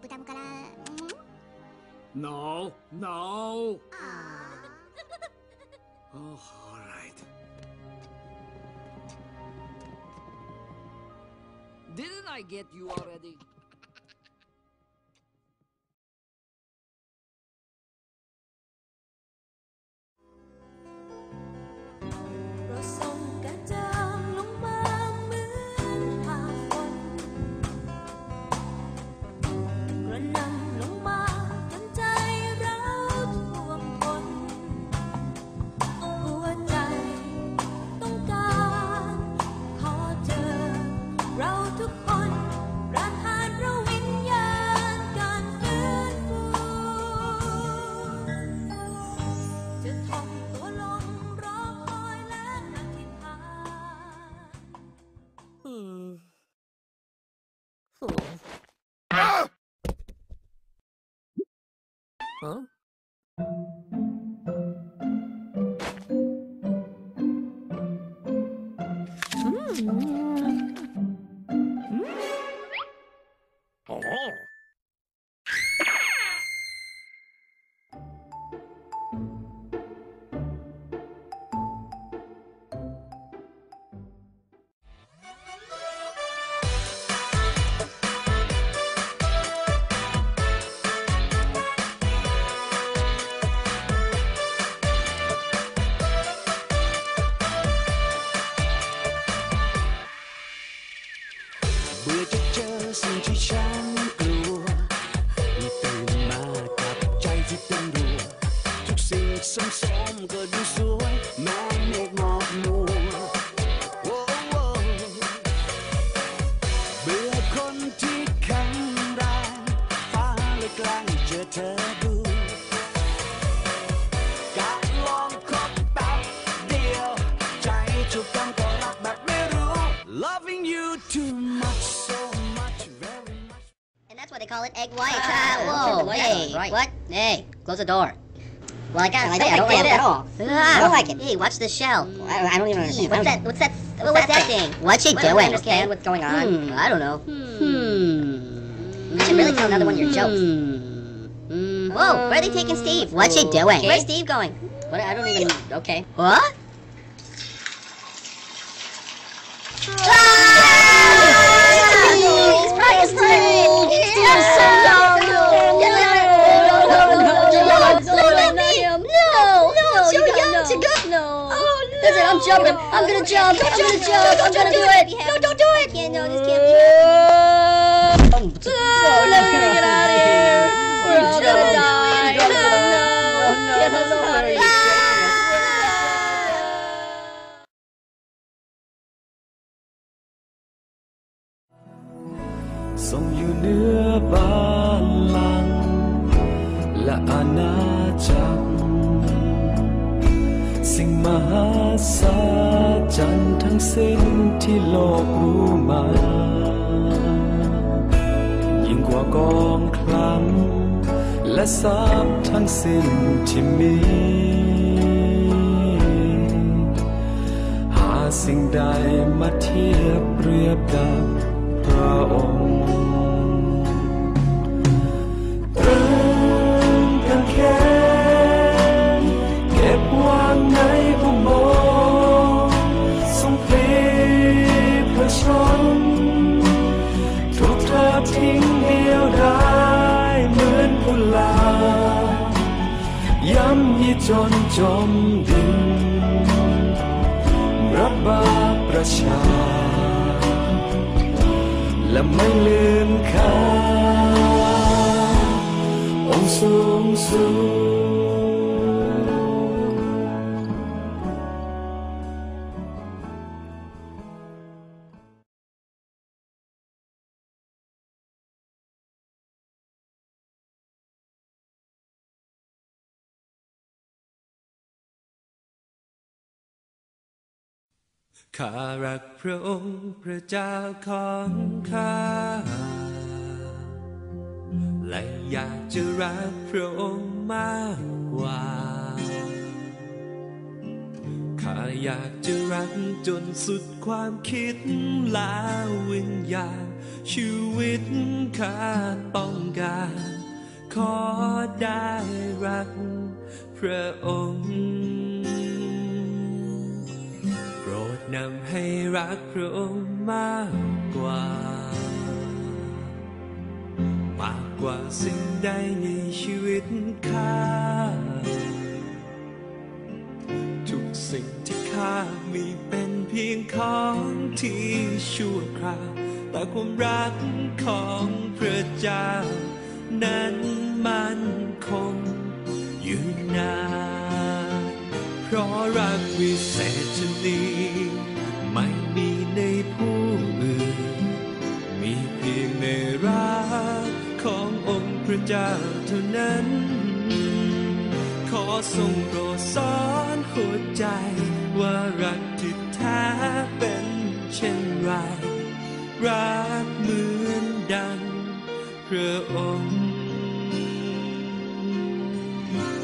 부담 가라. No, no. oh, all right. Didn't I get you already? 嗯。country child. Close the door. Well, I gotta I say, don't I don't like it it at all. Ah, I don't like it. Hey, watch the shell. I, I don't even Gee, understand. what's that? What's that? What's What's that that thing? What's she I don't understand what's going on. Hmm, I don't know. Hmm. You should really tell another one of your jokes. Hmm. Whoa, where are they taking Steve? What's she doing? Okay. Where's Steve going? What? I don't even. Okay. What? He's I'm jumping. I'm gonna jump. I'm gonna jump. I'm gonna do it. No, don't do it. Can't no, this can't be happening. Oh, let me get out of here. We're all gonna die. Ah. Ba lăng là Anna cha อบาลังก์และอาจักรสิ่งมหัศจรรย์ทั้งสิ้นที่โลกรู้มา ยิ่งกว่ากองคลัง และทรัพย์ทั้งสิ้นที่มี หาสิ่งใดมาเทียบเปรียบดับพระองค์ จนจมดิน รับบาปประชา และไม่ลืมค่าองค์สูงสุด ข้ารักพระองค์พระเจ้าของข้า และอยากจะรักพระองค์มากกว่า ข้าอยากจะรักจนสุดความคิดแล้ววิญญาณชีวิตข้าต้องการ ขอได้รักพระองค์ นำให้รักพระองค์มากกว่า มากกว่าสิ่งใดในชีวิตข้า ทุกสิ่งที่ข้ามีเป็นเพียงของที่ชั่วคราว แต่ความรักของพระเจ้า นั้นมันคงยืนนาน เพราะรักวิ เจ้าเท่านั้น ขอทรงโปรดสอนหัวใจ ว่ารักที่แท้เป็นเช่นไร รักเหมือนดังพระองค์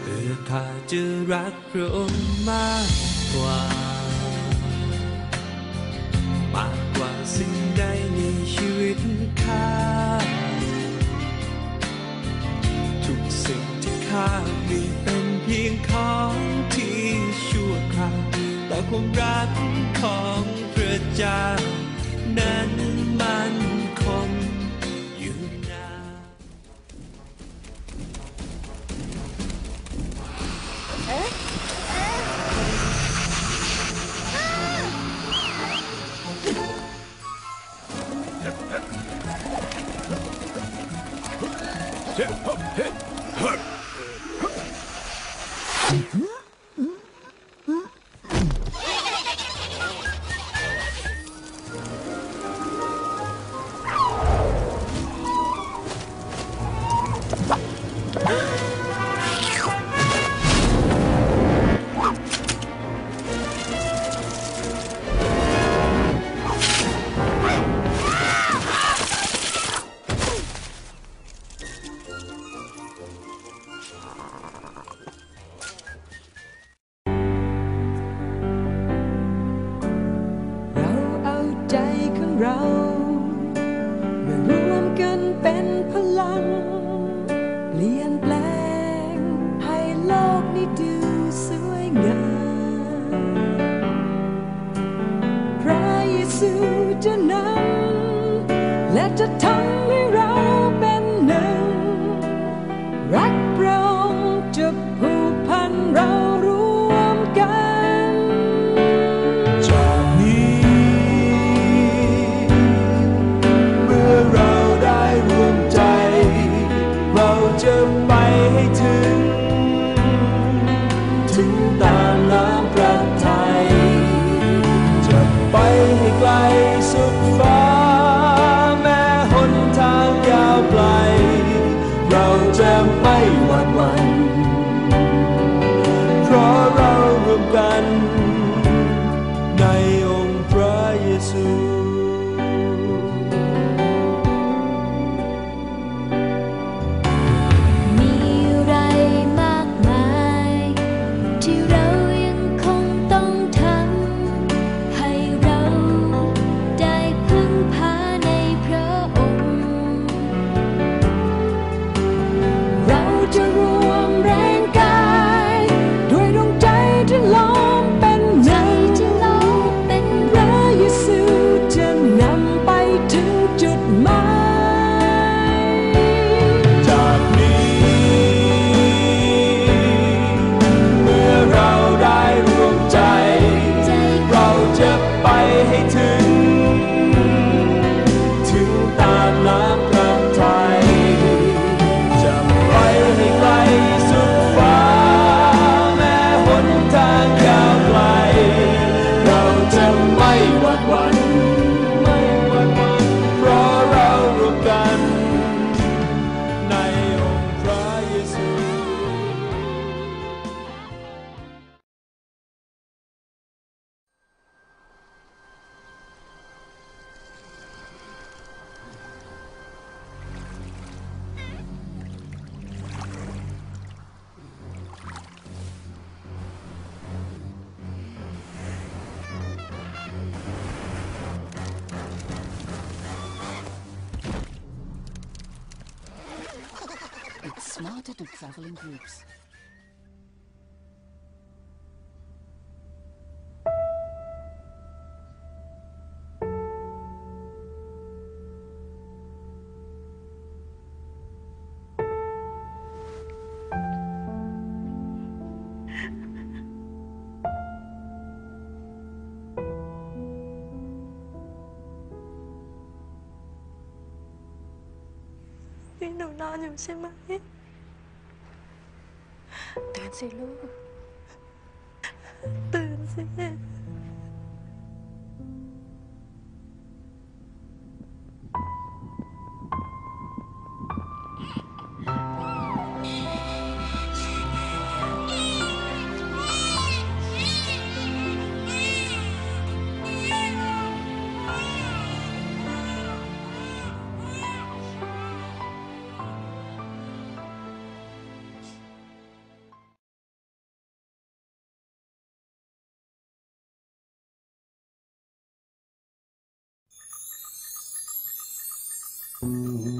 เพื่อข้าจะรักพระองค์มากกว่ามากกว่าสิ่งใดในชีวิตข้า ข้ามีเป็นเพียงของที่ชั่วคราวแต่ความรักของพระเจ้านั้นมันคงอยู่นานเร Hum? pseudonym. Let your tongue be นอนอยู่ใช่ไหมตื่นสิลูก ตื่นสิ Música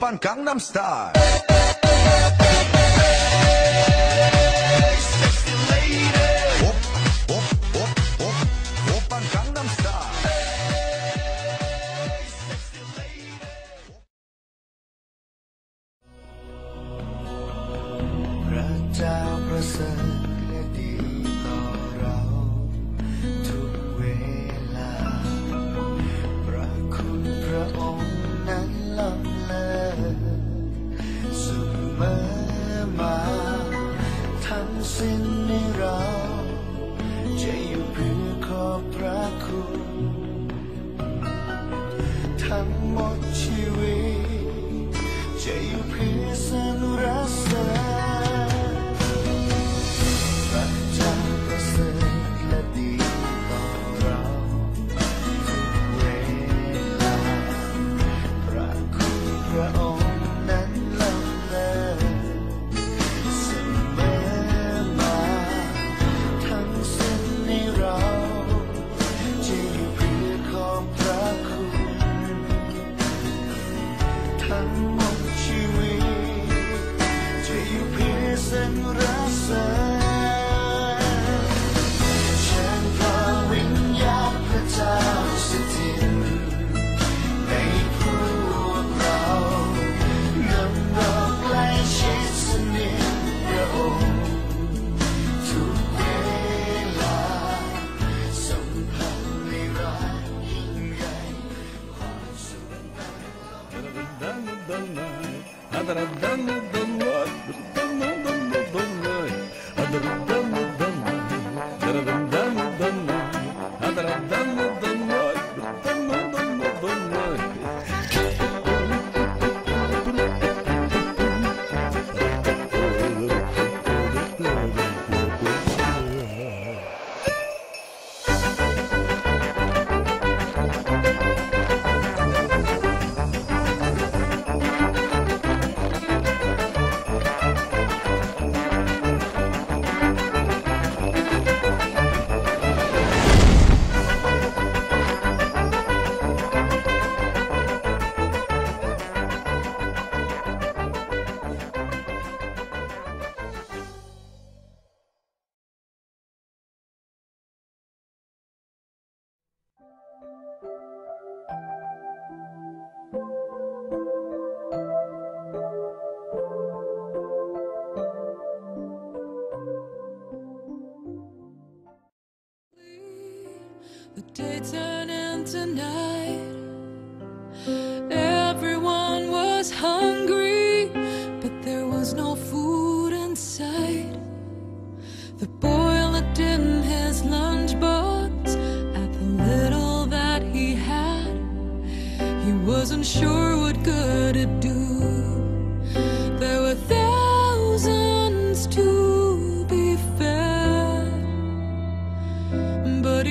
harapan Gangnam Style. Dum dum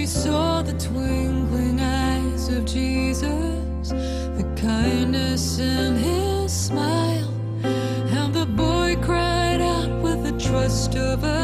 saw the twinkling eyes of Jesus, the kindness in his smile, and the boy cried out with the trust of a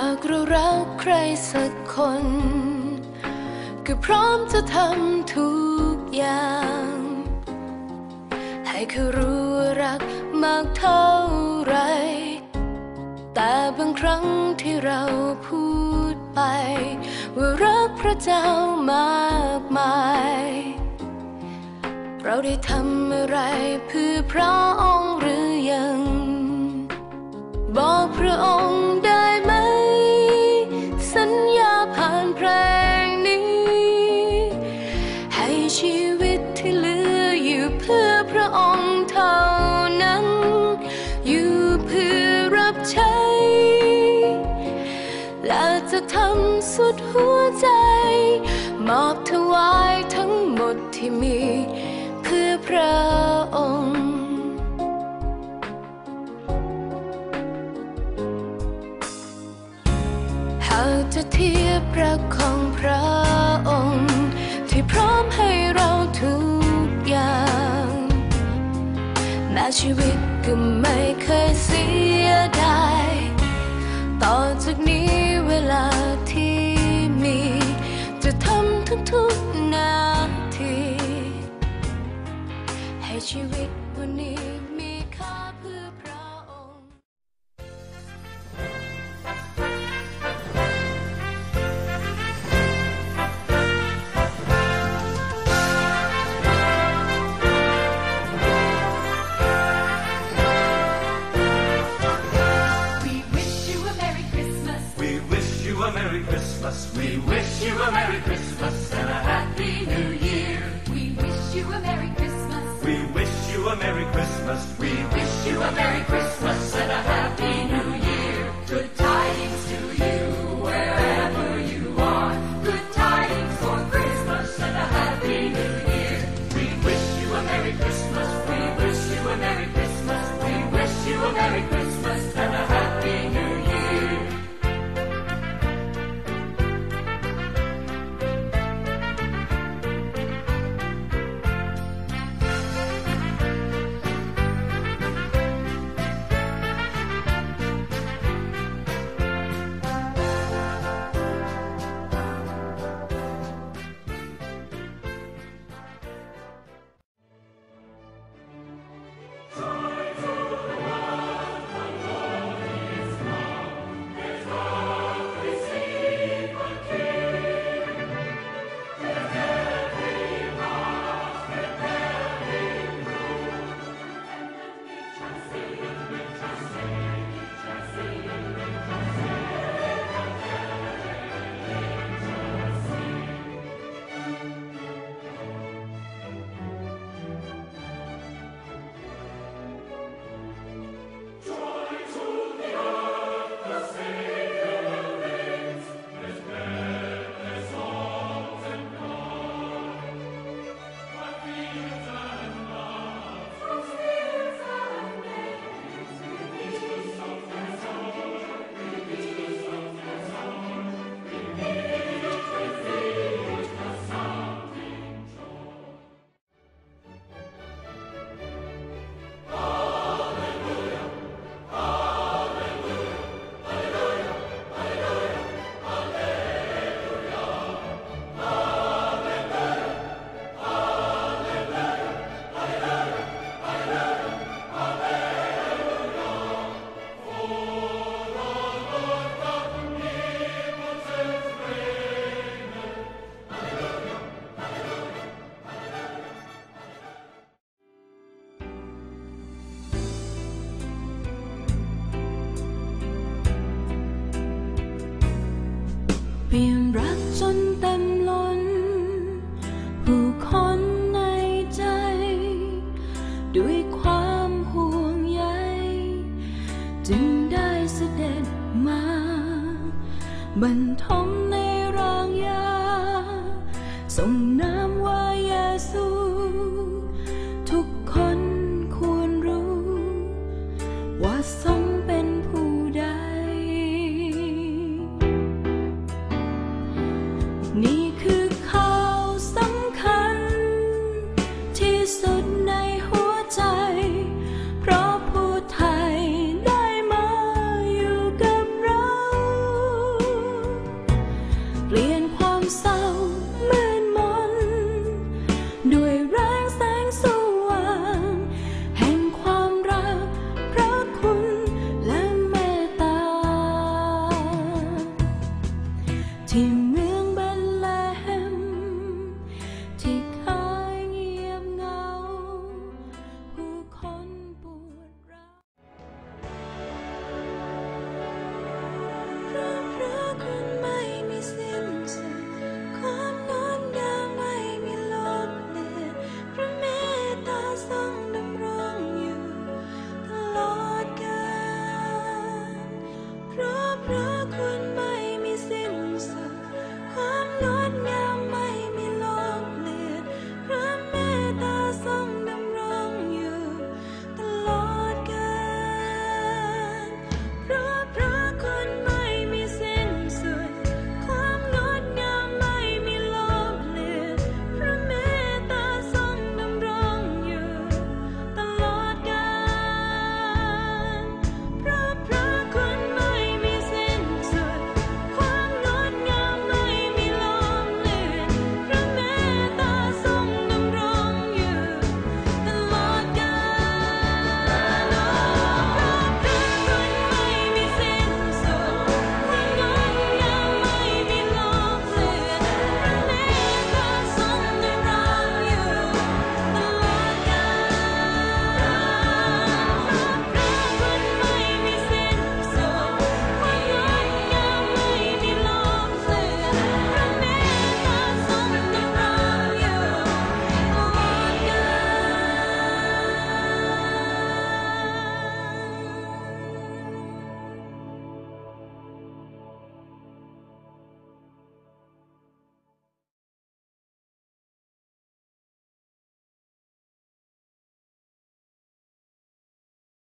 ากเรารักใครสักคน ก็พร้อมจะทำทุกอย่าง ให้เขารู้รักมากเท่าไร แต่บางครั้งที่เราพูดไป ว่ารักพระเจ้ามากมาย เราได้ทำอะไรเพื่อพระองค์หรือ Christmas.